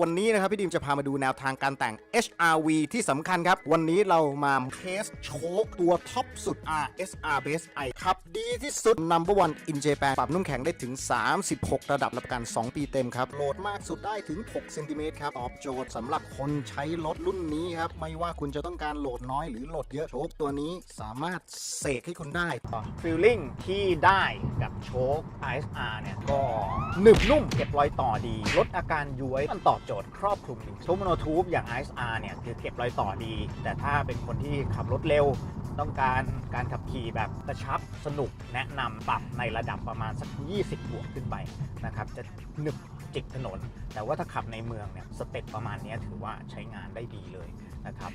วันนี้นะครับพี่ดิมจะพามาดูแนวทางการแต่ง HRV ที่สำคัญครับ วันนี้เรามาเทสโชคตัวท็อปสุด RSR Base I ครับ ดีที่สุด Number One in Japan ปรับนุ่มแข็งได้ถึง 36 ระดับรับประกัน 2 ปีเต็มครับ โหลดมากสุดได้ถึง 6 เซนติเมตรครับ ตอบโจทย์สำหรับคนใช้รถรุ่นนี้ครับ ไม่ว่าคุณจะต้องการโหลดน้อยหรือโหลดเยอะโชคตัวนี้สามารถเสกให้คุณได้ฟีลลิ่งที่ได้ กับโชค ISR เนี่ย ก็หนึบนุ่มเก็บรอยต่อดี ลดอาการย้วยมันตอบโจทย์ครอบคลุมโชคโมโนทูบอย่าง ISR เนี่ย คือเก็บรอยต่อดี แต่ถ้าเป็นคนที่ขับรถเร็ว ต้องการการขับขี่แบบกระชับสนุกแนะนำปรับในระดับประมาณสัก 20 บวกขึ้นไปนะครับจะหนึบจิกถนน แต่ว่าถ้าขับในเมืองเนี่ยสเต็ปประมาณนี้ถือว่าใช้งานได้ดีเลยนะครับ